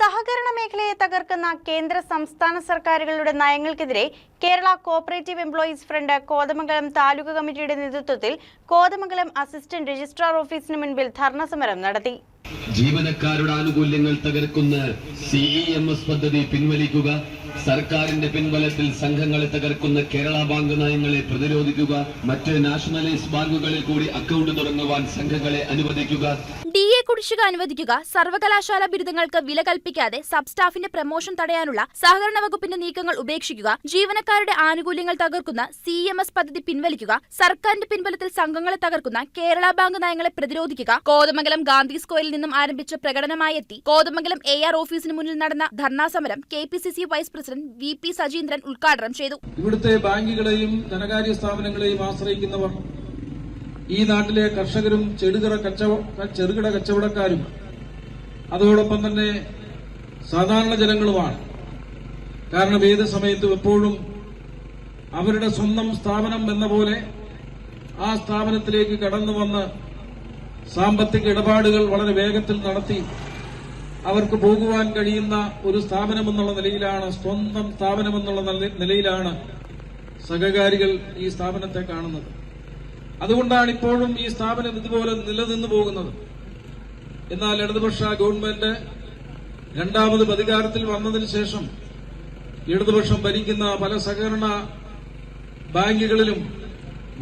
സഹകരണ മേഖലയെ തകർക്കുന്ന കേന്ദ്ര സംസ്ഥാന സർക്കാരുകളുടെ നയങ്ങൾക്കെതിരെ Kerala cooperative employees front Kothamangalam taluk കമ്മിറ്റിയുടെ നേതൃത്വത്തിൽ കോതമംഗലം അസിസ്റ്റന്റ് രജിസ്ട്രാർ ഓഫീസിന് മുൻപിൽ ധർണ സമരം നടത്തി. ജീവനക്കാരുടെ ആനുകൂല്യങ്ങൾ തകർക്കുന്ന സിഇഎംഎസ് എസ് പദ്ധതി പിൻവലിക്കുക സർക്കാരിന്റെ പിൻബലത്തിൽ സംഘങ്ങളെ തകർക്കുന്ന കേരള ബാങ്ക് നയങ്ങളെ പ്രതിരോധിക്കുക മറ്റ് നാഷണലൈസ് ബാങ്കുകളിൽ കൂടി അക്കൗണ്ട് തുടങ്ങുവാൻ സംഘങ്ങളെ അനുവദിക്കുക കുടിശ്ശിക അനുവദിക്കുക സർവകലാശാല ബിരുദങ്ങൾക്ക് വില കൽപ്പിക്കാതെ സബ് സ്റ്റാഫിന്റെ പ്രമോഷൻ തടയാനുള്ള സഹകരണ വകുപ്പിന്റെ നീക്കങ്ങൾ ഉപേക്ഷിക്കുക ജീവനക്കാരുടെ ആനുകൂല്യങ്ങൾ തകർക്കുന്ന സി എം എസ് പദ്ധതി പിൻവലിക്കുക സർക്കാരിന്റെ പിൻബലത്തിൽ സംഘങ്ങളെ തകർക്കുന്ന കേരള ബാങ്ക് നയങ്ങളെ പ്രതിരോധിക്കുക കോതമംഗലം ഗാന്ധി സ്ക്വയറിൽ നിന്നും ആരംഭിച്ച പ്രകടനമായി എത്തി കോതമംഗലം എ ആർ ഓഫീസിന് മുന്നിൽ നടന്ന ധർണാ സമരം K P C C vice president V P Sajeendran ഉദ്ഘാടനം ചെയ്തു. ഇവിടുത്തെ ബാങ്കുകളെയും ധനകാര്യ സ്ഥാപനങ്ങളെയും ആശ്രയിക്കുന്നവർ ഈ നാട്ടിലെ കർഷകരും ചെറുകിട കച്ചവ ചെറുകിട കച്ചവടക്കാരും അതോടൊപ്പം തന്നെ സാധാരണ ജനങ്ങളുമാണ്. കാരണം ഏത് സമയത്തും എപ്പോഴും അവരുടെ സ്വന്തം സ്ഥാപനം എന്ന പോലെ ആ സ്ഥാപനത്തിലേക്ക് കടന്നു വന്ന് സാമ്പത്തിക ഇടപാടുകൾ വളരെ വേഗത്തിൽ നടത്തി അവർക്ക് പോകുവാൻ കഴിയുന്ന ഒരു സ്ഥാപനം എന്നുള്ള നിലയിലാണ് സ്വന്തം സ്ഥാപനം എന്നുള്ള നിലയിലാണ് സഹകാരികൾ ഈ സ്ഥാപനത്തെ കാണുന്നത്. അതുകൊണ്ടാണ് ഇപ്പോഴും ഈ സ്ഥാപനം ഇതുപോലെ നിലനിന്നു പോകുന്നത്. എന്നാൽ ഇടതുപക്ഷ ഗവൺമെന്റ് രണ്ടാമത് അധികാരത്തിൽ വന്നതിന് ശേഷം ഇടതുപക്ഷം ഭരിക്കുന്ന പല സഹകരണ ബാങ്കുകളിലും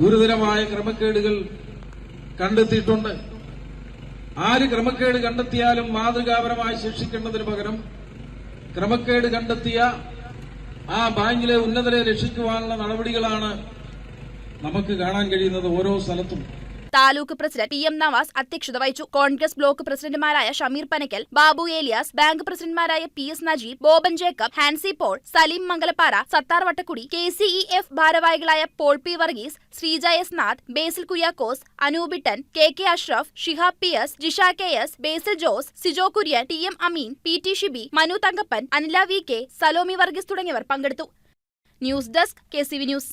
ഗുരുതരമായ ക്രമക്കേടുകൾ കണ്ടെത്തിയിട്ടുണ്ട്. ആര് ക്രമക്കേട് കണ്ടെത്തിയാലും മാതൃകാപരമായി ശിക്ഷിക്കേണ്ടതിന് പകരം ക്രമക്കേട് കണ്ടെത്തിയ ആ ബാങ്കിലെ ഉന്നതരെ രക്ഷിക്കുവാനുള്ള നടപടികളാണ് നമുക്ക് കാണാൻ കഴിയുന്നത് ഓരോ സ്ഥലത്തും. Taluk president P M Navas അധ്യക്ഷത വഹിച്ചു. കോൺഗ്രസ് ബ്ലോക്ക് പ്രസിഡന്റുമാരായ ഷമീർ പനക്കൽ ബാബു ഏലിയാസ് ബാങ്ക് പ്രസിഡന്റുമാരായ P S Najeeb Boban Jacob Hansi Paul Saleem Mangalappara Sathar Vattakudi K C E F ഭാരവാഹികളായ Paul P Varghese Sreeja S Nath Basil Kuriakose Anubittan K K Ashraf Shihab P S Jisha K S Basil Jose Sijo Kurian T M Ameen P T Shibi Manu Thankappan Anila V K Salomi Varghese തുടങ്ങിയവർ പങ്കെടുത്തു. News desk K C V news.